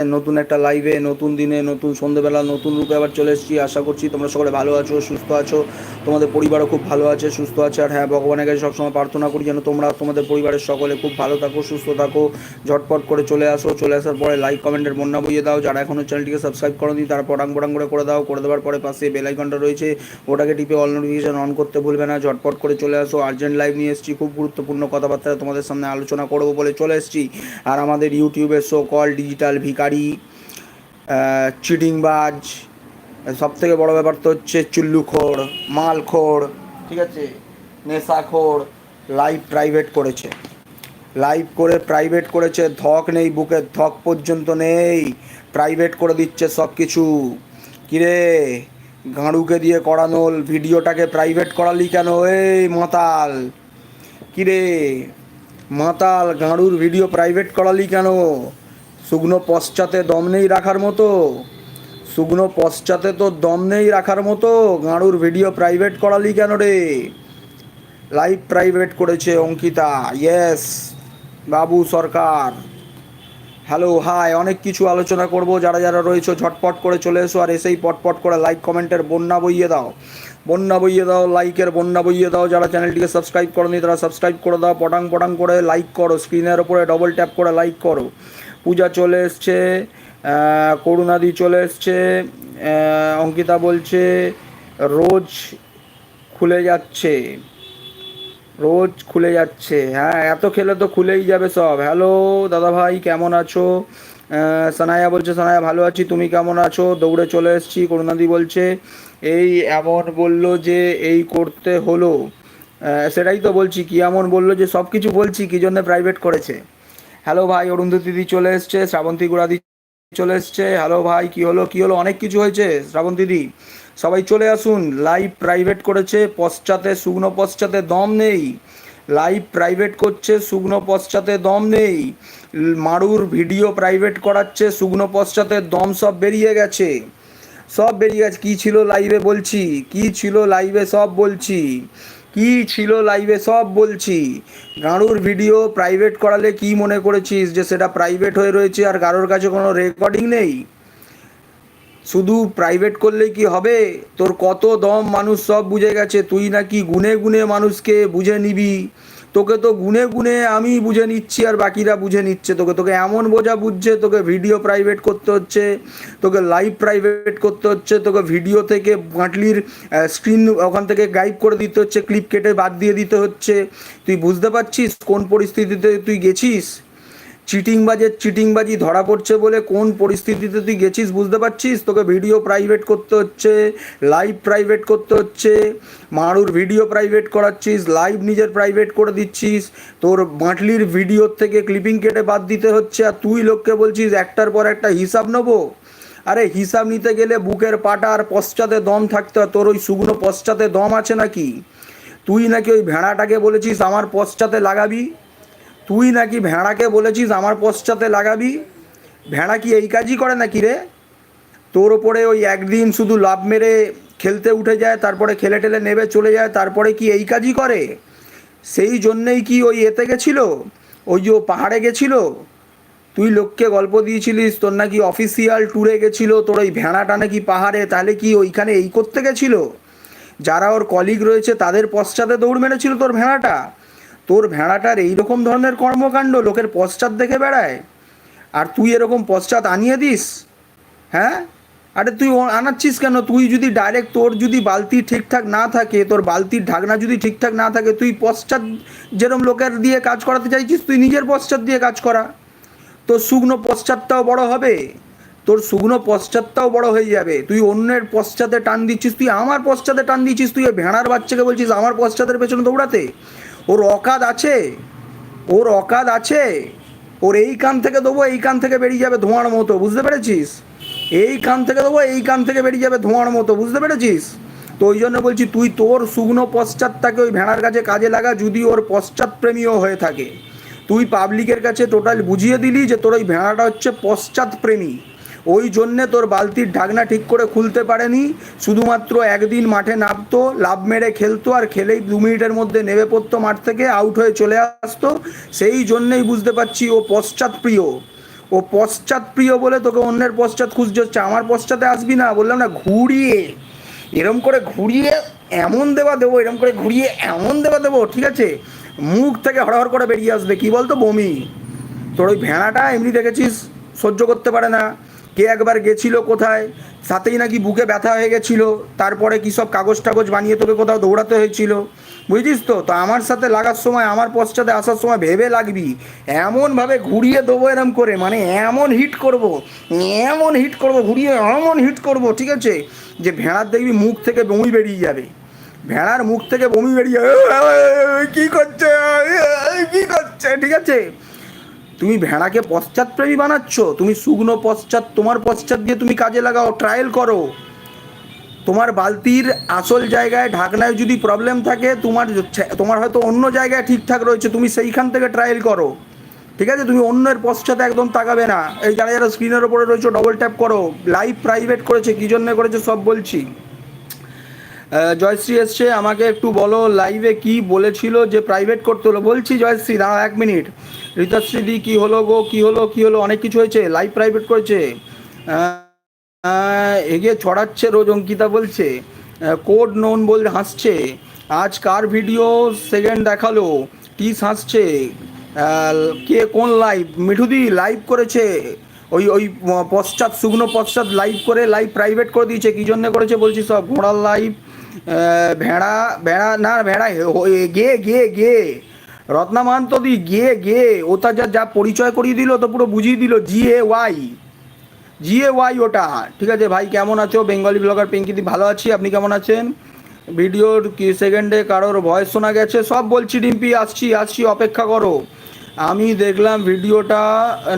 নতুন একটা লাইভে নতুন দিনে, নতুন সন্ধেবেলা, নতুন রূপে আবার চলে এসেছি। আশা করছি তোমরা সকলে ভালো আছো, সুস্থ আছো। তোমাদের পরিবারও খুব ভালো আছে, সুস্থ আছে। আর হ্যাঁ ভগবানের কাছে সবসময় প্রার্থনা করি যেন তোমরা তোমাদের পরিবারের সকলে খুব ভালো থাকো, সুস্থ থাকো, ঝটপট করে চলে আসো। চলে আসার পরে লাইক কমেন্টের বন্যা বইয়ে দাও। যারা এখনও চ্যানেলটিকে সাবস্ক্রাইব করোনি, তারা পটাং পটাং করে করে দাও। করে দেওয়ার পরে পাশে বেল আইকনটা রয়েছে। ওটাকে টিপে অল নোটিফিকেশন অন করতে ভুলবে না। ঝটপট করে চলে আসো। আর্জেন্ট লাইভ নিয়ে এসেছি। খুব গুরুত্বপূর্ণ কথাবার্তা তোমাদের সামনে আলোচনা করব বলে চলে এসেছি। আর আমাদের ইউটিউবের শো কল ডিজিটাল ভিকারি চিটিংবাজ সব থেকে বড়ো ব্যাপার তো হচ্ছে চুল্লুখোর, মালখোর, ঠিক আছে? নেশাখোর লাইভ প্রাইভেট করেছে। লাইভ করে প্রাইভেট করেছে, ধক নেই বুকের ধক পর্যন্ত নেই। প্রাইভেট করে দিচ্ছে সব কিছু কিরে? গাঁড়ুকে দিয়ে করানো ভিডিওটাকে প্রাইভেট করালি কেন? এই মাতাল। কিরে? মাতাল, গাঁড়ুর ভিডিও প্রাইভেট করালি কেন? শুকনো পশ্চাতে দম নেই রাখার মতো। শুকনো পশ্চাতে তো দম নেই রাখার মতো। গাঁড়ুর ভিডিও প্রাইভেট করালি কেন রে? লাইভ প্রাইভেট করেছে অঙ্কিতা। ইয়েস বাবু সরকার। হ্যালো হাই অনেক কিছু আলোচনা করব। যারা যারা রয়েছে, ঝটপট করে চলে এসো আর এসেই পটপট করে লাইক কমেন্টের বন্যা বইয়ে দাও। বন্যা বইয়ে দাও লাইকের বন্যা বইয়ে দাও। যারা চ্যানেলটিকে সাবস্ক্রাইব করনি, তারা সাবস্ক্রাইব করে দাও। পটাং পটাং করে লাইক করো। স্ক্রিনের ওপরে ডবল ট্যাপ করে লাইক করো। পূজা চলে এসছে করুণাদি চলে এসছে অঙ্কিতা বলছে, রোজ খুলে যাচ্ছে, রোজ খুলে যাচ্ছে। হ্যাঁ এত খেলে তো খুলেই যাবে সব। হ্যালো দাদা ভাই কেমন আছো? সানায়া বলছে সানায়া ভালো আছি, তুমি কেমন আছো? দৌড়ে চলে এসেছি, করুণাদি বলছে। এই এমন বলল যে এই করতে হলো। সেটাই তো বলছি, কি এমন বলল যে সব কিছু বলছি, কি জন্য প্রাইভেট করেছে? হ্যালো ভাই অরুন্ধতি দিদি চলে এসছে, শ্রাবন্তী গুড়াদি চলে এসছে। হ্যালো ভাই, কি হলো কি হলো? অনেক কিছু হয়েছে, শ্রাবন্তী দিদি। সবাই চলে আসুন লাইভ প্রাইভেট করেছে, পশ্চাতে, শুকনো পশ্চাতে দম নেই। লাইভ প্রাইভেট করছে, শুকনো পশ্চাতে দম নেই। মারুর ভিডিও প্রাইভেট করাচ্ছে, শুকনো পশ্চাতে দম সব বেরিয়ে গেছে। সব বেরিয়ে গেছে। কী ছিল লাইভে বলছি, কি ছিল লাইভে সব বলছি। কি ছিল লাইভে সব বলছি। গাঁড়ুর ভিডিও প্রাইভেট করালে কি মনে করেছিস যে সেটা প্রাইভেট হয়ে রয়েছে আর গাঁড়ুর কাছে কোনো রেকর্ডিং নেই? শুধু প্রাইভেট করলে কি হবে? তোর কত দম মানুষ সব বুঝে গেছে। তুই নাকি গুনে গুনে মানুষকে বুঝে নিবি। তোকে তো গুনে গুনে আমি বুঝে নিচ্ছি আর বাকিরা বুঝে নিচ্ছে। তোকে তোকে এমন বোঝা বুঝছে, তোকে ভিডিও প্রাইভেট করতে হচ্ছে, তোকে লাইভ প্রাইভেট করতে হচ্ছে, তোকে ভিডিও থেকে বাটলির স্ক্রিন ওখান থেকে গাইব করে দিতে হচ্ছে ক্লিপ কেটে বাদ দিয়ে দিতে হচ্ছে। তুই বুঝতে পারছিস কোন পরিস্থিতিতে তুই গেছিস? চিটিংবাজের চিটিংবাজি ধরা পড়ছে বলে কোন পরিস্থিতিতে তুই গেছিস বুঝতে পারছিস? তোকে ভিডিও প্রাইভেট করতে হচ্ছে লাইভ প্রাইভেট করতে হচ্ছে, মারুর ভিডিও প্রাইভেট করাচ্ছিস লাইভ নিজের প্রাইভেট করে দিচ্ছিস, তোর বাঁটলির ভিডিওর থেকে ক্লিপিং কেটে বাদ দিতে হচ্ছে আর তুই লোককে বলছিস একটার পর একটা হিসাব নেব? আরে হিসাব নিতে গেলে বুকের পাটা আর পশ্চাতে দম থাকতে হয়, তোর ওই শুকনো পশ্চাতে দম আছে নাকি? তুই নাকি ওই ভেড়াটাকে বলেছিস আমার পশ্চাতে লাগাবি? তুই নাকি ভেড়াকে বলেছিস আমার পশ্চাতে লাগাবি? ভেড়া কি এই কাজই করে নাকি রে? তোর ওপরে ওই একদিন শুধু লাভ মেরে খেলতে উঠে যায়, তারপরে খেলে টেলে নেবে চলে যায়, তারপরে কি এই কাজই করে? সেই জন্যেই কি ওই এতে গেছিল? ওই যে পাহাড়ে গেছিল? তুই লোককে গল্প দিয়েছিলিস, তোর নাকি অফিসিয়াল ট্যুরে গেছিল, তোর ওই ভেড়াটা নাকি পাহাড়ে, তাহলে কি ওইখানে এই করতে গেছিল? যারা ওর কলিগ রয়েছে, তাদের পশ্চাতে দৌড় মেরেছিল তোর ভেড়াটা? তোর ভেড়াটার এই রকম ধরনের কর্মকাণ্ড লোকের পশ্চাৎ দেখে বেড়ায়। আর তুই এরকম পশ্চাৎ আনিয়ে দিস হ্যাঁ? আরে তুই আনাচ্ছিস কেন? তুই যদি ডাইরেক্ট তোর যদি বালতি ঠিকঠাক না থাকে, তোর বালতির ঢাকনা যদি ঠিকঠাক না থাকে, তুই পশ্চাৎ যেরকম লোকের দিয়ে কাজ করাতে চাইছিস, তুই নিজের পশ্চাৎ দিয়ে কাজ করা। তোর শুকনো পশ্চাৎটাও বড় হবে, তোর শুকনো পশ্চাৎটাও বড় হয়ে যাবে। তুই অন্যের পশ্চাতে টান দিচ্ছিস, তুই আমার পশ্চাতে টান দিচ্ছিস, তুই ভেড়ার বাচ্চাকে বলছিস, আমার পশ্চাতের পেছনে দৌড়াতে। ওর অকাদ আছে, ওর অকাদ আছে, ওর এই কান থেকে দেবো এই কান থেকে বেরিয়ে যাবে ধোঁয়ার মতো, বুঝতে পেরেছিস? এই কান থেকে দেবো এই কান থেকে বেরিয়ে যাবে ধোঁয়ার মতো, বুঝতে পেরেছিস? তো ওই জন্য বলছি, তুই তোর শুকনো পশ্চাৎটাকে ওই ভেড়ার কাছে কাজে লাগা যদি ওর পশ্চাৎপ্রেমীও হয়ে থাকে। তুই পাবলিকের কাছে টোটাল বুঝিয়ে দিলি যে তোর ওই ভেড়াটা হচ্ছে পশ্চাৎপ্রেমী ওই জন্যে তোর বালতির ঢাকনা ঠিক করে খুলতে পারেনি। শুধুমাত্র একদিন মাঠে নামতো, লাভ মেরে খেলতো আর খেলেই দু মিনিটের মধ্যে নেমে পড়তো মাঠ থেকে আউট হয়ে চলে আসতো। সেই জন্যেই বুঝতে পারছি ও পশ্চাৎপ্রিয় ও ও পশ্চাৎ প্রিয় বলে তোকে অন্যের পশ্চাৎ খুঁজতে হচ্ছে। আমার পশ্চাতে আসবি না? বললাম, না, ঘুরিয়ে। এরম করে ঘুরিয়ে এমন দেওয়া দেবো, এরম করে ঘুরিয়ে এমন দেওয়া দেবো, ঠিক আছে? মুখ থেকে হড়হড় করে বেরিয়ে আসবে। কি বলতো, বমি? তোর ওই ভেড়াটা এমনি দেখেছিস? সহ্য করতে পারে না। কে একবার গেছিল কোথায়? সাথেই নাকি বুকে ব্যথা হয়ে গেছিল। তারপরে কি সব কাগজ টাগজ বানিয়ে তোকে কোথাও দৌড়াতে হয়েছিল? বুঝছিস তো তো আমার সাথে লাগার সময়, আমার পশ্চাতে আসার সময় ভেবে লাগবি। এমনভাবে ঘুরিয়ে দেবো এরম করে মানে এমন হিট করব, এমন হিট করব, ঘুরিয়ে এমন হিট করব, ঠিক আছে? যে ভেড়ার দেখবি মুখ থেকে বমি বেরিয়ে যাবে। ভেড়ার মুখ থেকে বমি বেরিয়ে যাবে। কি করছে? কি করছে? ঠিক আছে? তুমি ভেড়াকে পশ্চাৎপ্রেমী বানাচ্ছ, তুমি শুকনো পশ্চাৎ তোমার পশ্চাৎ দিয়ে তুমি কাজে লাগাও ট্রায়াল করো। তোমার বালতির আসল জায়গায় ঢাকনায় যদি প্রবলেম থাকে, তোমার তোমার হয়তো অন্য জায়গায় ঠিকঠাক রয়েছে, তুমি সেইখান থেকে ট্রায়াল করো। ঠিক আছে? তুমি অন্যের পশ্চাতে একদম তাকাবে না। এই যারা যারা স্ক্রিনের ওপরে রয়েছে ডবল ট্যাপ করো। লাইভ প্রাইভেট করেছে, কী জন্য করেছে সব বলছি। জয়শ্রী এসছে, আমাকে একটু বলো লাইভে কি বলেছিল যে প্রাইভেট করতে হলো? বলছি, জয়শ্রী, দাঁড়াও এক মিনিট ঋতাশ্রী দি, কী হলো গো, কী হলো কী হলো, অনেক কিছু হয়েছে লাইভ প্রাইভেট করেছে। এগিয়ে ছড়াচ্ছে রোজ অঙ্কিতা বলছে। কোড নোন বলে হাসছে। আজ কার ভিডিও সেকেন্ড দেখাল। টিস হাসছে। কে কোন লাইভ মিঠুদি লাইভ করেছে। ওই ওই পশ্চাৎ শুকনো পশ্চাৎ লাইভ করে লাইভ প্রাইভেট করে দিয়েছে। কী জন্য করেছে বলছি সব ঘোড়ার লাইভ ভেড়া ভেড়া, না, ভেড়া গে গে গে। রত্না মাহান্ত দি গে গে। ওটা যা যা পরিচয় করিয়ে দিল, তো পুরো বুঝিয়ে দিল G A Y G A Y ওটা। ঠিক আছে, ভাই, কেমন আছো? বেঙ্গলি ব্লগার পিঙ্কিদি ভালো আছি, আপনি কেমন আছেন? ভিডিওর কি সেকেন্ডে কারোর ভয়েস শোনা গেছে? সব বলছি, ডিম্পি, আসছি আসছি, অপেক্ষা করো। আমি দেখলাম ভিডিওটা,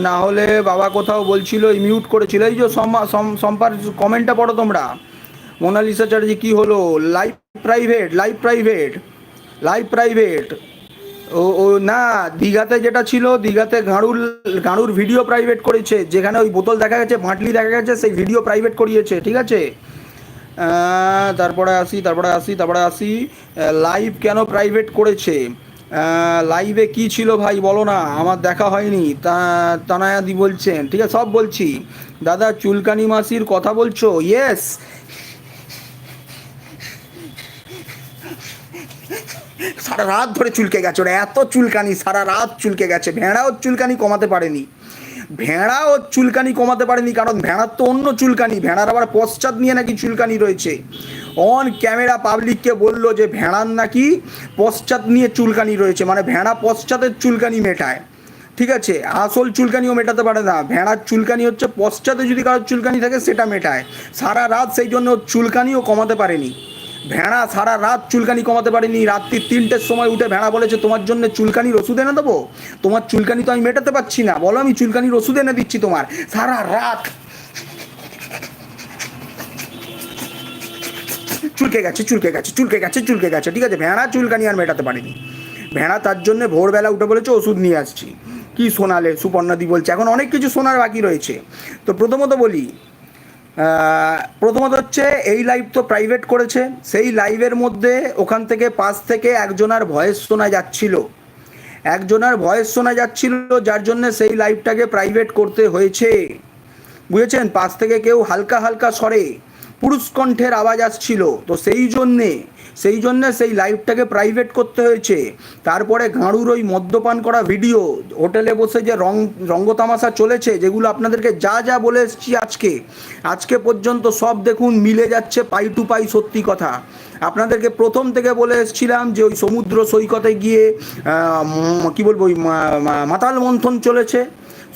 না হলে বাবা কোথাও বলছিল মিউট করেছিল। এই যে সম্পার কমেন্টটা পড়ো তোমরা। মোনালিসা চ্যাটার্জি কী হলো? Live private live private live private. ও ও, না, দীঘাতে যেটা ছিল, দীঘাতে গাঁড়ুর গাঁড়ুর ভিডিও প্রাইভেট করেছে, যেখানে ওই বোতল দেখা গেছে, ভাঁটলি দেখা গেছে, সেই ভিডিও প্রাইভেট করিয়েছে, ঠিক আছে? তারপরে আসি তারপরে আসি তারপরে আসি। লাইভ কেন প্রাইভেট করেছে? লাইভে কি ছিল ভাই বলো না, আমার দেখা হয়নি। তা তানায়াদি বলছেন, ঠিক আছে, সব বলছি। দাদা, চুলকানি মাসির কথা বলছো? ইয়েস সারা রাত ধরে চুলকে গেছে। ওরা এত চুলকানি, সারা রাত চুলকে গেছে। ভেড়াও চুলকানি কমাতে পারেনি। ভেড়াও চুলকানি কমাতে পারেনি, কারণ ভেড়ার তো অন্য চুলকানি। ভেড়ার আবার পশ্চাৎ নিয়ে নাকি চুলকানি রয়েছে। অন ক্যামেরা পাবলিককে বলল যে ভেড়ার নাকি পশ্চাৎ নিয়ে চুলকানি রয়েছে। মানে ভেড়া পশ্চাতের চুলকানি মেটায়। ঠিক আছে? আসল চুলকানিও মেটাতে পারে না। ভেড়ার চুলকানি হচ্ছে পশ্চাতে যদি কারোর চুলকানি থাকে, সেটা মেটায়। সারা রাত সেই জন্য ওর চুলকানিও কমাতে পারেনি। ভেড়া সারা রাত চুলকানি কমাতে পারেনি। রাত্রি তিনটের সময় উঠে ভেড়া বলেছে, তোমার জন্য চুলকানির ওষুধ এনে দেবো? তোমার চুলকানি তো আমি মেটাতে পারছি না। বলো আমি চুলকানির ওষুধ এনে দিচ্ছি তোমার। সারা রাত চুলকে গেছে চুলকে গেছে চুলকে গেছে চুলকে গেছে। ঠিক আছে, ভেড়া চুলকানি আর মেটাতে পারেনি। ভেড়া তার জন্য ভোরবেলা উঠে বলেছে, ওষুধ নিয়ে আসছি। কি শোনালে? সুপর্ণাদি বলছে, এখন অনেক কিছু শোনার বাকি রয়েছে। তো প্রথমত বলি প্রথমত হচ্ছে এই লাইভ তো প্রাইভেট করেছে। সেই লাইভের মধ্যে ওখান থেকে পাশ থেকে একজনার ভয়েস শোনা যাচ্ছিল। একজনার ভয়েস শোনা যাচ্ছিল, যার জন্য সেই লাইভটাকে প্রাইভেট করতে হয়েছে। বুঝেছেন? পাশ থেকে কেউ হালকা হালকা স্বরে পুরুষ কণ্ঠের আওয়াজ আসছিল। তো সেই জন্যে সেই জন্যে সেই লাইভটাকে প্রাইভেট করতে হয়েছে। তারপরে গাঁড়ুর ওই মদ্যপান করা ভিডিও হোটেলে বসে যে রং, রঙ্গতামাশা চলেছে, যেগুলো আপনাদেরকে যা যা বলে এসেছি আজকে আজকে পর্যন্ত সব দেখুন, মিলে যাচ্ছে পাই টু পাই সত্যি কথা। আপনাদেরকে প্রথম থেকে বলে এসেছিলাম যে ওই সমুদ্র সৈকতে গিয়ে কি বলব, ওই মাতাল মন্থন চলেছে।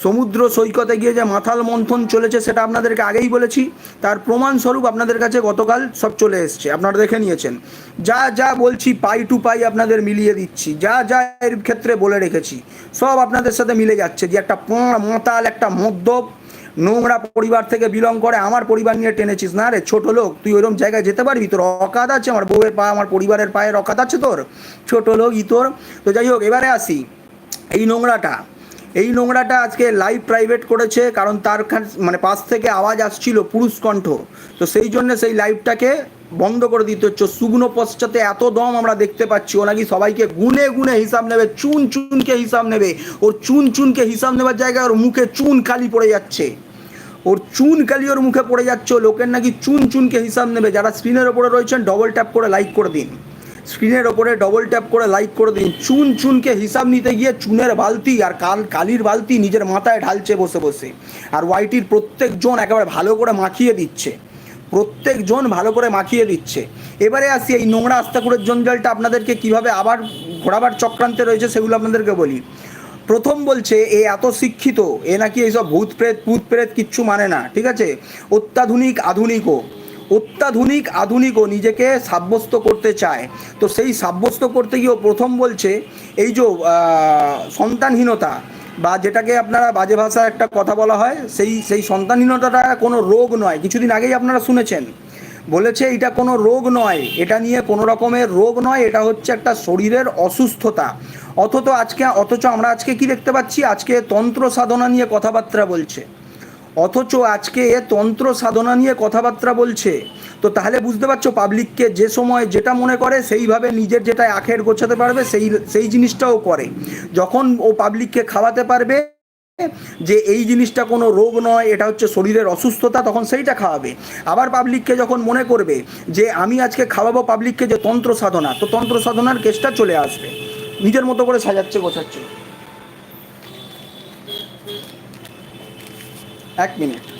সমুদ্র সৈকতে গিয়ে যে মাথাল মন্থন চলেছে সেটা আপনাদেরকে আগেই বলেছি। তার প্রমাণস্বরূপ আপনাদের কাছে গতকাল সব চলে এসছে। আপনারা দেখে নিয়েছেন। যা যা বলছি পাই টু পাই আপনাদের মিলিয়ে দিচ্ছি। যা যা এর ক্ষেত্রে বলে রেখেছি। সব আপনাদের সাথে মিলে যাচ্ছে। যে একটা মাতাল একটা মদ্যপ নোংরা পরিবার থেকে বিলং করে, আমার পরিবার নিয়ে টেনেছিস। না রে, ছোট লোক, তুই ওইরকম জায়গায় যেতে পারবি? তোর অকাত আছে? আমার বউয়ের পা, আমার পরিবারের পায়ের অকাত আছে তোর? ছোট লোক ই তোর। তো যাই হোক, এবারে আসি। এই নোংরাটা। এই নোংরাটা আজকে লাইভ প্রাইভেট করেছে, কারণ তার মানে পাশ থেকে আওয়াজ আসছিল পুরুষ কণ্ঠ। তো সেই জন্য সেই লাইভটাকে বন্ধ করে দিতে হচ্ছে। শুকনো পশ্চাতে এত দম আমরা দেখতে পাচ্ছি, ও নাকি সবাইকে গুনে গুনে হিসাব নেবে, চুন চুনকে হিসাব নেবে। ওর চুন চুনকে হিসাব নেবার জায়গায় ওর মুখে চুন কালি পড়ে যাচ্ছে। ওর চুন কালি ওর মুখে পড়ে যাচ্ছে লোকের নাকি চুন চুনকে হিসাব নেবে। যারা স্ক্রিনের ওপরে রয়েছেন ডবল ট্যাপ করে লাইক করে দিন। স্ক্রিনের ওপরে ডবল ট্যাপ করে লাইক করে দিন। চুন চুনকে হিসাব নিতে গিয়ে চুনের বালতি আর কাল কালির বালতি নিজের মাথায় ঢালছে বসে বসে। আর ওয়াইটির প্রত্যেকজন একেবারে ভালো করে মাখিয়ে দিচ্ছে। প্রত্যেকজন ভালো করে মাখিয়ে দিচ্ছে। এবারে আসি এই নোংরা আস্তাকুরের জঞ্জালটা আপনাদেরকে কীভাবে আবার ঘোরাবার চক্রান্তে রয়েছে সেগুলো আপনাদেরকে বলি। প্রথম বলছে, এ এত শিক্ষিত, এ নাকি এইসব ভূত প্রেত ভূত প্রেত কিচ্ছু মানে না, ঠিক আছে? অত্যাধুনিক আধুনিকও। অত্যাধুনিক, আধুনিকও নিজেকে সাব্যস্ত করতে চায়। তো সেই সাব্যস্ত করতে গিয়েও প্রথম বলছে, এই যে সন্তানহীনতা বা যেটাকে আপনারা বাজে ভাষায় একটা কথা বলা হয়, সেই সেই সন্তানহীনতাটা কোনো রোগ নয়। কিছুদিন আগেই আপনারা শুনেছেন। বলেছে, এটা কোনো রোগ নয়। এটা নিয়ে কোনো রকমের রোগ নয়। এটা হচ্ছে একটা শরীরের অসুস্থতা। অথচ আজকে, অথচ আমরা আজকে কি দেখতে পাচ্ছি? আজকে তন্ত্র সাধনা নিয়ে কথাবার্তা বলছে। অথচ আজকে তন্ত্র সাধনা নিয়ে কথাবার্তা বলছে। তো তাহলে বুঝতে পারছ পাবলিককে যে সময় যেটা মনে করে, সেইভাবে নিজের যেটা আখের গোছাতে পারবে, সেই সেই জিনিসটাও করে। যখন ও পাবলিককে খাওয়াতে পারবে যে এই জিনিসটা কোনো রোগ নয়, এটা হচ্ছে শরীরের অসুস্থতা, তখন সেইটা খাওয়াবে। আবার পাবলিককে যখন মনে করবে যে আমি আজকে খাওয়াবো পাবলিককে যে তন্ত্র সাধনা, তো তন্ত্র সাধনার কেসটা চলে আসবে। নিজের মতো করে সাজাচ্ছে, গোছাচ্ছে। এক মিনিট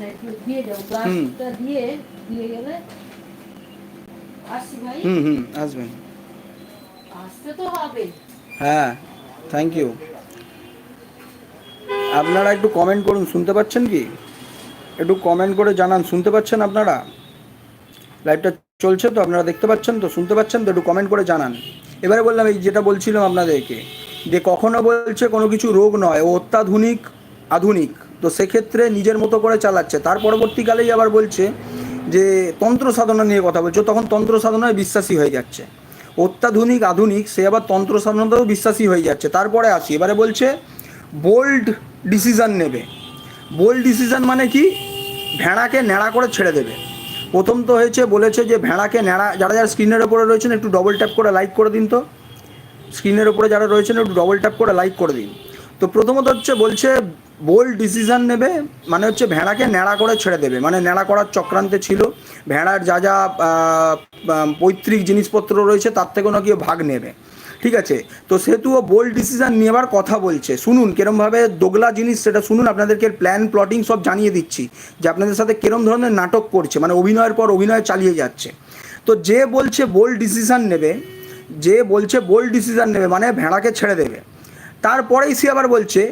আচ্ছা একটু দিয়ে দাও গ্লাসটা দিয়ে দিয়ে গেলে আসি ভাই? হুম হুম আসবেন আসতে তো হবে। হ্যাঁ থ্যাংক ইউ আপনারা একটু কমেন্ট করুন শুনতে পাচ্ছেন কি? একটু কমেন্ট করে জানান শুনতে পাচ্ছেন আপনারা? লাইভটা চলছে তো আপনারা দেখতে পাচ্ছেন তো শুনতে পাচ্ছেন তো একটু কমেন্ট করে জানান। এবারে বললাম এই যেটা বলছিলাম আপনাদেরকে যে কখনো বলছে কোনো কিছু রোগ নয় ও অত্যাধুনিক আধুনিক। তো সেক্ষেত্রে নিজের মতো করে চালাচ্ছে। তার পরবর্তীকালেই আবার বলছে যে, তন্ত্র সাধনা নিয়ে কথা বলছে। তখন তন্ত্র সাধনায় বিশ্বাসী হয়ে যাচ্ছে। অত্যাধুনিক, আধুনিক, সে আবার তন্ত্র সাধনাতেও বিশ্বাসী হয়ে যাচ্ছে। তারপরে আসি, এবারে বলছে বোল্ড ডিসিশন নেবে। বোল্ড ডিসিশন মানে কি? ভেড়াকে ন্যাড়া করে ছেড়ে দেবে। প্রথম তো হয়েছে, বলেছে যে ভেড়াকে ন্যাড়া, যারা যারা স্ক্রিনের ওপরে রয়েছেন, একটু ডবল ট্যাপ করে লাইক করে দিন তো। স্ক্রিনের ওপরে যারা রয়েছেন, একটু ডবল ট্যাপ করে লাইক করে দিন। তো প্রথমত হচ্ছে বলছে বোল্ড ডিসিশন নেবে মানে হচ্ছে ভেড়াকে ন্যাড়া করে ছেড়ে দেবে। মানে ন্যাড়া করার চক্রান্তে ছিল, ভেড়ার যা যা পৈতৃক জিনিসপত্র রয়েছে, তার থেকেও নাকি ভাগ নেবে। ঠিক আছে? তো সেহেতু ও বোল্ড ডিসিশন নেবার কথা বলছে। শুনুন, কিরমভাবে দোগলা জিনিস সেটা শুনুন, আপনাদেরকে প্ল্যান প্লটিং সব জানিয়ে দিচ্ছি, যে আপনাদের সাথে কিরম ধরনের নাটক করছে মানে অভিনয়ের পর অভিনয় চালিয়ে যাচ্ছে। তো যে বলছে বোল্ড ডিসিশন নেবে, যে বলছে বোল্ড ডিসিশন নেবে মানে ভেড়াকে ছেড়ে দেবে। তারপরেই সে আবার বলছে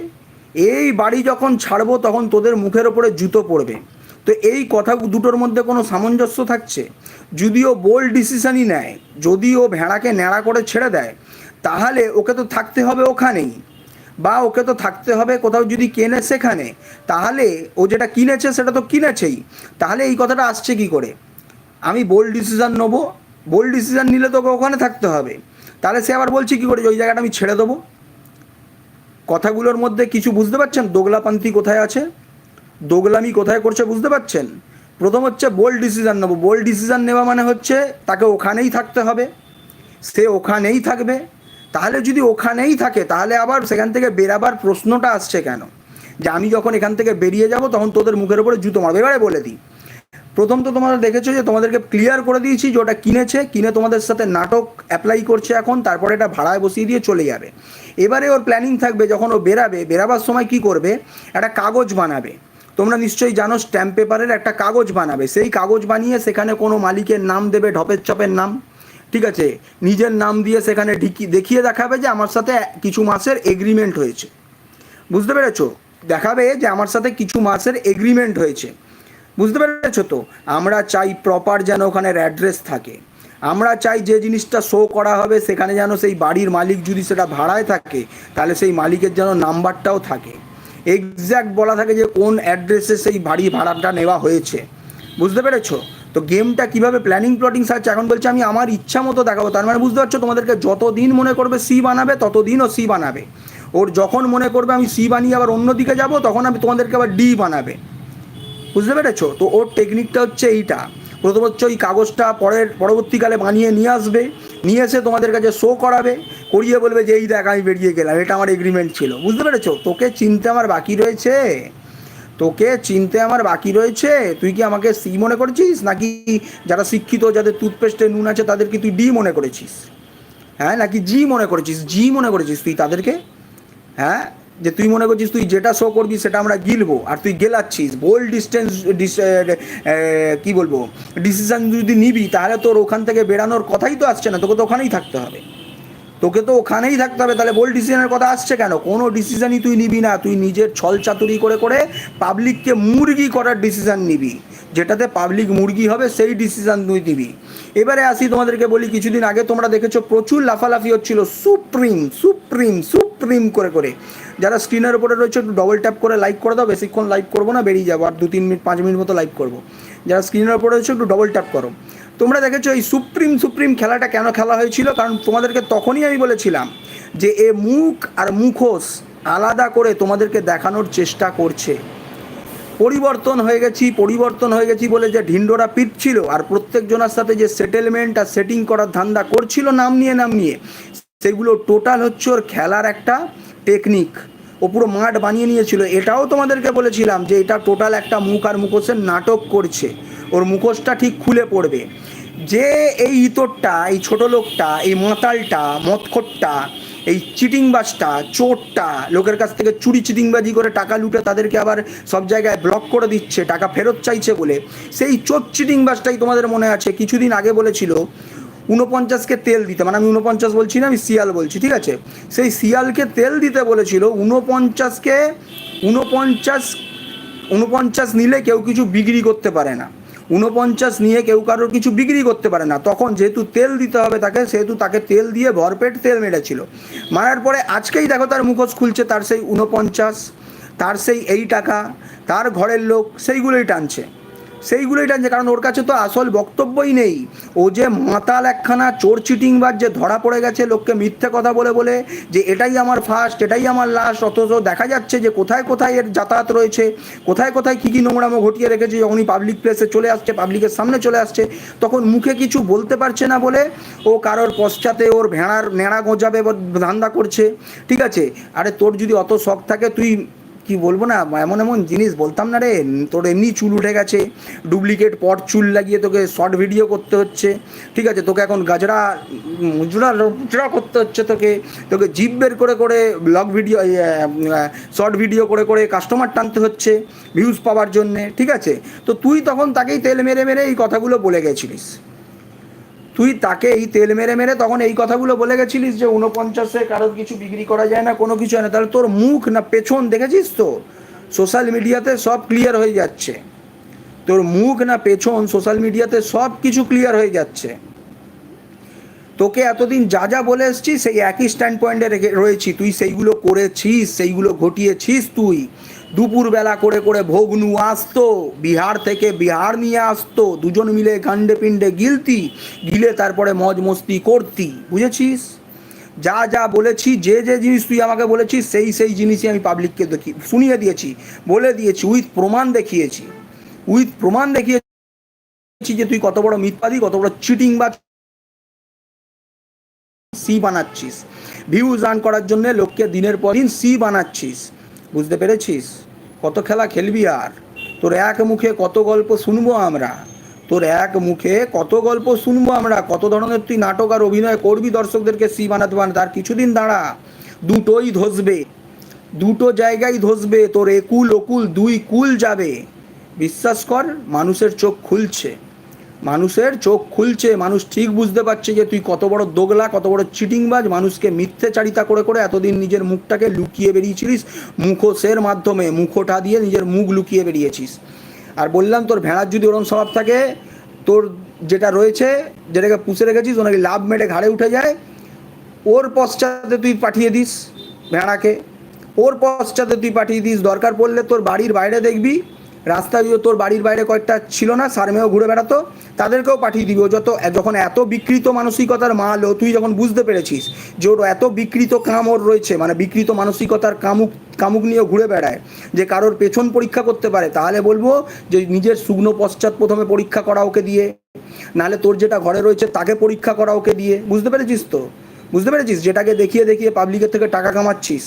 এই বাড়ি যখন ছাড়বো, তখন তোদের মুখের ওপরে জুতো পড়বে। তো এই কথা দুটোর মধ্যে কোনো সামঞ্জস্য থাকছে? যদিও বোল্ড ডিসিশনই নেয় যদি ও ভেড়াকে ন্যাড়া করে ছেড়ে দেয়, তাহলে ওকে তো থাকতে হবে ওখানেই। বা ওকে তো থাকতে হবে কোথাও যদি কেনে সেখানে, তাহলে ও যেটা কিনেছে সেটা তো কিনেছেই। তাহলে এই কথাটা আসছে কি করে? আমি বোল্ড ডিসিশান নেব বোল্ড ডিসিশন নিলে তোকে ওখানে থাকতে হবে। তাহলে সে আবার বলছে কি করে যে ওই জায়গাটা আমি ছেড়ে দেবো? কথাগুলোর মধ্যে কিছু বুঝতে পারছেন? দোগলাপান্তি কোথায় আছে? দোগলামি কোথায় করছে বুঝতে পারছেন? প্রথম হচ্ছে বোল্ড ডিসিশন নেব। বোল্ড ডিসিশন নেওয়া মানে হচ্ছে তাকে ওখানেই থাকতে হবে। সে ওখানেই থাকবে। তাহলে যদি ওখানেই থাকে, তাহলে আবার সেখান থেকে বেরাবার প্রশ্নটা আসছে কেন? যে আমি যখন এখান থেকে বেরিয়ে যাব, তখন তোদের মুখের উপরে জুতো মারবে এবারে বলে দিই। প্রথম তো তোমরা দেখেছ যে তোমাদেরকে ক্লিয়ার করে দিয়েছি যে ওটা কিনেছে, কিনে তোমাদের সাথে নাটক অ্যাপ্লাই করছে এখন, তারপরে এটা ভাড়ায় বসিয়ে দিয়ে চলে যাবে। এবারে ওর প্ল্যানিং থাকবে যখন ও বেরাবে, বেরাবার সময় কি করবে? একটা কাগজ বানাবে। তোমরা নিশ্চয়ই জানো স্ট্যাম্প পেপারের একটা কাগজ বানাবে। সেই কাগজ বানিয়ে সেখানে কোনো মালিকের নাম দেবে, ঢপের চপের নাম। ঠিক আছে? নিজের নাম দিয়ে সেখানে দেখিয়ে দেখাবে যে আমার সাথে কিছু মাসের এগ্রিমেন্ট হয়েছে। বুঝতে পেরেছ? দেখাবে যে আমার সাথে কিছু মাসের এগ্রিমেন্ট হয়েছে। বুঝতে পেরেছ তো? আমরা চাই প্রপার যেন ওখানের অ্যাড্রেস থাকে। আমরা চাই যে জিনিসটা শো করা হবে, সেখানে যেন সেই বাড়ির মালিক যদি সেটা ভাড়ায় থাকে, তাহলে সেই মালিকের যেন নাম্বারটাও থাকে। এক্স্যাক্ট বলা থাকে যে কোন অ্যাড্রেসে সেই বাড়ি ভাড়াটা নেওয়া হয়েছে। বুঝতে পেরেছ? তো গেমটা কীভাবে প্ল্যানিং প্লটিং সার্চ এখন বলছে আমি আমার ইচ্ছা মতো দেখাবো। তার মানে বুঝতে পারছ? তোমাদেরকে যতদিন মনে করবে সি বানাবে ততদিন ও সি বানাবে। ওর যখন মনে করবে আমি সি বানিয়ে আবার অন্যদিকে যাব, তখন আমি তোমাদেরকে আবার ডি বানাবে। বুঝতে পেরেছ? তো ওর টেকনিকটা হচ্ছে এইটা। প্রথম হচ্ছে ওই কাগজটা পরের পরবর্তীকালে বানিয়ে নিয়ে আসবে। নিয়ে এসে তোমাদের কাছে শো করাবে। করিয়ে বলবে যে, এই দেখ, আমি বেরিয়ে গেলাম। এটা আমার এগ্রিমেন্ট ছিল। বুঝতে পেরেছ? তোকে চিনতে আমার বাকি রয়েছে? তোকে চিনতে আমার বাকি রয়েছে? তুই কি আমাকে সি মনে করেছিস? নাকি যারা শিক্ষিত, যাদের টুথপেস্টে নুন আছে, তাদেরকে তুই ডি মনে করেছিস? হ্যাঁ নাকি জি মনে করেছিস? জি মনে করেছিস তুই তাদেরকে? হ্যাঁ? যে তুই মনে করছিস তুই যেটা শো করবি সেটা আমরা গিলবো, আর তুই গেলাচ্ছিস। বোল্ড ডিস্টেন্স কি বলব? ডিসিশন যদি নিবি, তাহলে তোর ওখান থেকে বেরানোর কথাই তো আসছে না, তোকে তো ওখানেই থাকতে হবে। তোকে তো ওখানেই থাকতে হবে, তাহলে বোল্ড ডিসিশনের কথা আসছে কেন? কোনো ডিসিশনই তুই নিবি না, তুই নিজের ছল চাতুরি করে করে পাবলিককে মুরগি করার ডিসিশন নিবি। যেটাতে পাবলিক মুরগি হবে, সেই ডিসিশন তুই দিবি। এবারে আসি তোমাদেরকে বলি, কিছুদিন আগে তোমরা দেখেছ প্রচুর লাফালাফি হচ্ছিল সুপ্রিম সুপ্রিম সুপ্রিম করে করে। যারা স্ক্রিনের উপরে রয়েছে, একটু ডবল ট্যাপ করে লাইক করে দাও, বেশিক্ষণ লাইভ করব না, বেরিয়ে যাব, আর দু তিন মিনিট, পাঁচ মিনিট মতো লাইভ করব। যারা স্ক্রিনের উপরে রয়েছে, একটু ডবল ট্যাপ করো। তোমরা দেখেছ এই সুপ্রিম সুপ্রিম খেলাটা কেন খেলা হয়েছিল? কারণ তোমাদেরকে তখনই আমি বলেছিলাম যে এ মুখ আর মুখোশ আলাদা করে তোমাদেরকে দেখানোর চেষ্টা করছে। পরিবর্তন হয়ে গেছি, পরিবর্তন হয়ে গেছি বলে যে ঢিন্ডোরা পিটছিল আর প্রত্যেকজনের সাথে যে সেটেলমেন্ট আর সেটিং করার ধান্দা করছিল নাম নিয়ে নাম নিয়ে, সেগুলো টোটাল হচ্ছে ওর খেলার একটা টেকনিক ও পুরো মাঠ বানিয়ে নিয়েছিল। এটাও তোমাদেরকে বলেছিলাম যে এটা টোটাল একটা মুখ আর মুখোশের নাটক করছে। ওর মুখোশটা ঠিক খুলে পড়বে। যে এই ইতরটা, এই ছোট লোকটা, এই মাতালটা মতখোরটা এই চিটিংবাজটা চোরটা, লোকের কাছ থেকে চুরি চিটিংবাজি করে টাকা লুটে তাদেরকে আবার সব জায়গায় ব্লক করে দিচ্ছে, টাকা ফেরত চাইছে বলে। সেই চোর চিটিংবাজটাই তোমাদের মনে আছে, কিছুদিন আগে বলেছিল, ঊনপঞ্চাশকে তেল দিতে। মানে আমি ঊনপঞ্চাশ বলছি না, আমি শিয়াল বলছি, ঠিক আছে? সেই শিয়ালকে তেল দিতে বলেছিল, ঊনপঞ্চাশকে, ঊনপঞ্চাশ ঊনপঞ্চাশ নিলে কেউ কিছু বিক্রি করতে পারে না। ঊনপঞ্চাশ নিয়ে কেউ কারোর কিছু বিক্রি করতে পারে না। তখন যেহেতু তেল দিতে হবে তাকে, সেহেতু তাকে তেল দিয়ে ভরপেট তেল মেরেছিল। মারার পরে আজকেই দেখো তার মুখোশ খুলছে, তার সেই উনপঞ্চাশ তার সেই এই টাকা, তার ঘরের লোক, সেইগুলোই টানছে। সেইগুলোই টানছে, কারণ ওর কাছে তো আসল বক্তব্যই নেই। ও যে মাতাল একখানা চোর চিটিংবার যে ধরা পড়ে গেছে লোককে মিথ্যে কথা বলে বলে, যে এটাই আমার ফার্স্ট এটাই আমার লাস্ট অথচ দেখা যাচ্ছে যে কোথায় কোথায় এর যাতায়াত রয়েছে, কোথায় কোথায় কী কী নোংরামো ঘটিয়ে রেখেছে, যখনই পাবলিক প্লেসে চলে আসছে পাবলিকের সামনে চলে আসছে, তখন মুখে কিছু বলতে পারছে না বলে ও কারোর পশ্চাতে ওর ভেড়ার নেড়া গোঁজাবে ধান্দা করছে। ঠিক আছে? আরে তোর যদি অত শখ থাকে, তুই কি বলব না এমন এমন জিনিস বলতাম না রে, তোর এমনি চুল উঠে গেছে ডুপ্লিকেট পট চুল লাগিয়ে তোকে শর্ট ভিডিও করতে হচ্ছে, ঠিক আছে, তোকে এখন গাজরা, মুজরা মুজরা করতে হচ্ছে তোকে তোকে জিপ বের করে করে ব্লগ ভিডিও শর্ট ভিডিও করে করে কাস্টমার টানতে হচ্ছে ভিউজ পাওয়ার জন্যে, ঠিক আছে? তো তুই তখন তাকেই তেল মেরে মেরে এই কথাগুলো বলে গেছিলিস। তুই তাকে এই তেল মেরে মেরে তখন এই কথাগুলো বলে গেছিলিস যে উনপঞ্চাশে কারোর কিছু বিক্রি করা যায় না, কোনো কিছু হয় না। তাহলে তোর মুখ না পেছন দেখেছিস তো? সোশ্যাল মিডিয়াতে সব ক্লিয়ার হয়ে যাচ্ছে। তোর মুখ না পেছন সোশ্যাল মিডিয়াতে সব কিছু ক্লিয়ার হয়ে যাচ্ছে। তোকে এতদিন যা যা বলে এসছি সেই একই স্ট্যান্ড পয়েন্টে রেখে রয়েছি। তুই সেইগুলো করেছিস, সেইগুলো ঘটিয়েছিস তুই। দুপুরবেলা করে করে ভোগনু আসতো, বিহার থেকে বিহার নিয়ে আসতো, দুজন মিলে গান্ডে পিণ্ডে গিলতি, গিলে তারপরে মজ মস্তি করতি, বুঝেছিস? যা যা বলেছি, যে যে জিনিস তুই আমাকে বলেছিস, সেই সেই জিনিসই আমি পাবলিককে দেখি, শুনিয়ে দিয়েছি, বলে দিয়েছি উইথ প্রমাণ দেখিয়েছি উইথ প্রমাণ দেখিয়েছি যে তুই কত বড় মিথ্যাদি কত বড় চিটিং বা সি বানাচ্ছিস। ভিউজ আর্ন করার জন্য লোককে দিনের পর দিন সি বানাচ্ছিস, বুঝতে পেরেছিস? কত খেলা খেলবি আর? তোর এক মুখে কত গল্প শুনব আমরা? তোর এক মুখে কত গল্প শুনব আমরা? কত ধরনের তুই নাটক আর অভিনয় করবি দর্শকদেরকে? সি বানাতে বানাতে। তার কিছুদিন দাঁড়া, দুটোই ধসবে, দুটো জায়গায় ধসবে, তোর একুল ওকুল দুই কুল যাবে। বিশ্বাস কর, মানুষের চোখ খুলছে। মানুষের চোখ খুলছে, মানুষ ঠিক বুঝতে পারছে যে তুই কত বড় দোগলা, কত বড় চিটিংবাজ, মানুষকে মিথ্যে চারিতা করে করে এতদিন নিজের মুখটাকে লুকিয়ে বেরিয়েছিলিস, মুখোশের মাধ্যমে, মুখোটা দিয়ে নিজের মুখ লুকিয়ে বেরিয়েছিস। আর বললাম, তোর ভেড়ার যদি ওরম স্বভাব থাকে, তোর যেটা রয়েছে, যেটাকে পুষে রেখেছিস ওনাকে লাভ মেটে ঘাড়ে উঠে যায়, ওর পশ্চাতে তুই পাঠিয়ে দিস ভেড়াকে। ওর পশ্চাতে তুই পাঠিয়ে দিস, দরকার পড়লে তোর বাড়ির বাইরে দেখবি রাস্তায় যদি তোর বাড়ির বাইরে কয়েকটা ছিল না সারমেও ঘুরে বেড়াতো, তাদেরকেও পাঠিয়ে দিবি। যত, যখন এত বিকৃত মানসিকতার মাল ও তুই যখন বুঝতে পেরেছিস যে ওর এত বিকৃত কাম ওর রয়েছে মানে বিকৃত মানসিকতার কামুক কামুক নিয়ে ঘুরে বেড়ায়, যে কারোর পেছন পরীক্ষা করতে পারে, তাহলে বলব যে নিজের শুকনো পশ্চাৎ প্রথমে পরীক্ষা করা ওকে দিয়ে, নাহলে তোর যেটা ঘরে রয়েছে তাকে পরীক্ষা করা ওকে দিয়ে, বুঝতে পেরেছিস তো? বুঝতে পেরেছিস? যেটাকে দেখিয়ে দেখিয়ে পাবলিকের থেকে টাকা কামাচ্ছিস।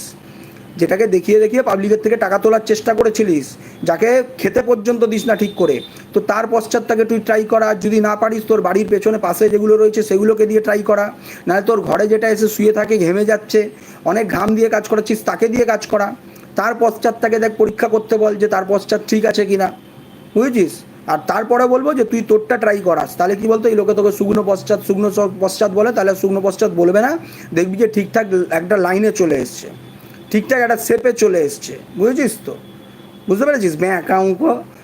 যেটাকে দেখিয়ে দেখিয়ে পাবলিকের থেকে টাকা তোলার চেষ্টা করেছিলিস, যাকে খেতে পর্যন্ত দিস না ঠিক করে। তো তার পশ্চাৎটাকে তুই ট্রাই করা, যদি না পারিস তোর বাড়ির পেছনে পাশে যেগুলো রয়েছে সেগুলোকে দিয়ে ট্রাই করা। নাহলে তোর ঘরে যেটা এসে শুয়ে থাকে, ঘেমে যাচ্ছে, অনেক ঘাম দিয়ে কাজ করাচ্ছিস, তাকে দিয়ে কাজ করা। তার পশ্চাৎটাকে দেখ পরীক্ষা করতে বল যে তার পশ্চাৎ ঠিক আছে কিনা। বুঝেছিস? আর তারপরে বলব যে তুই তোরটা ট্রাই করাস। তাহলে কি বলতো, এই লোকে তোকে শুকনো পশ্চাৎ শুকনো পশ্চাৎ বলে, তাহলে শুকনো পশ্চাৎ বলবে না। দেখবি যে ঠিকঠাক একটা লাইনে চলে এসছে। ঠিকঠাক একটা শেপে চলে এসছে। বুঝেছিস তো? বুঝতে পেরেছিস? ব্যাঁকা অঙ্ক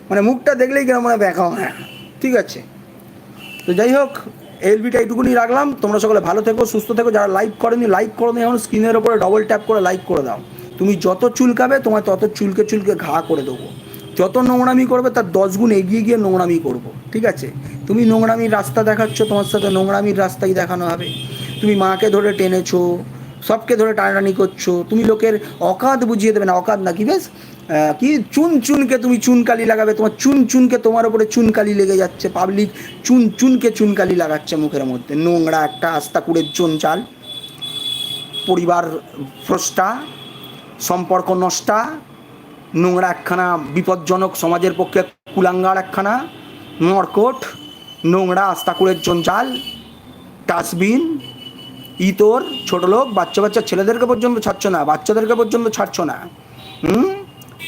মানে মুখটা দেখলেই কেন মানে ব্যাঁকা হ্যাঁ ঠিক আছে। তো যাই হোক এলবিটা এইটুকুনি রাখলাম। তোমরা সকলে ভালো থেকো, সুস্থ থেকো। যারা লাইক করেনি লাইক করো নি এখন স্ক্রিনের ওপরে ডবল ট্যাপ করে লাইক করে দাও। তুমি যত চুলকাবে তোমার তত চুলকে চুলকে ঘা করে দেবো। যত নোংরামি করবে, তার দশ গুণ এগিয়ে গিয়ে নোংরামি করব, ঠিক আছে? তুমি নোংরামির রাস্তা দেখাচ্ছ, তোমার সাথে নোংরামির রাস্তাই দেখানো হবে। তুমি মাকে ধরে টেনেছো সবকে ধরে টানাটানি করছ, তুমি লোকের অকাত বুঝিয়ে দেবে না, অকাত না কি বেশ? কি চুন চুনকে তুমি চুনকালি লাগাবে, তোমার চুন চুনকে তোমার ওপরে চুনকালি লেগে যাচ্ছে পাবলিক চুন চুনকে চুনকালি লাগাচ্ছে মুখের মধ্যে। নোংরা একটা আস্তা কুড়ের চুন চাল। পরিবার ফ্রষ্টা সম্পর্ক নষ্টা, নোংরা একখানা বিপজ্জনক সমাজের পক্ষে কুলাঙ্গার একখানা, মরকট, নোংরা আস্তাকুড়ের জঞ্জাল ডাস্টবিন ইতর ছোট লোক, বাচ্চা বাচ্চা ছেলেদেরকে পর্যন্ত ছাড়ছ না, বাচ্চাদেরকে পর্যন্ত ছাড়ছ না। হুম?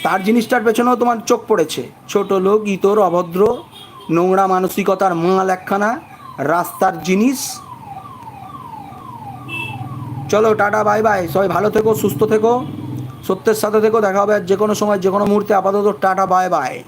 তার জিনিসটার পেছনেও তোমার চোখ পড়েছে। ছোট লোক ইতর অভদ্র, নোংরা মানসিকতার মাল একখানা, রাস্তার জিনিস। চলো, টাটা, বাই বাই। সবাই ভালো থেকো, সুস্থ থেকো। সত্যের সাথে থেকো, দেখা হবে যে কোনো সময় যে কোনো মুহূর্তে। আপাতত টাটা, বাই বাই।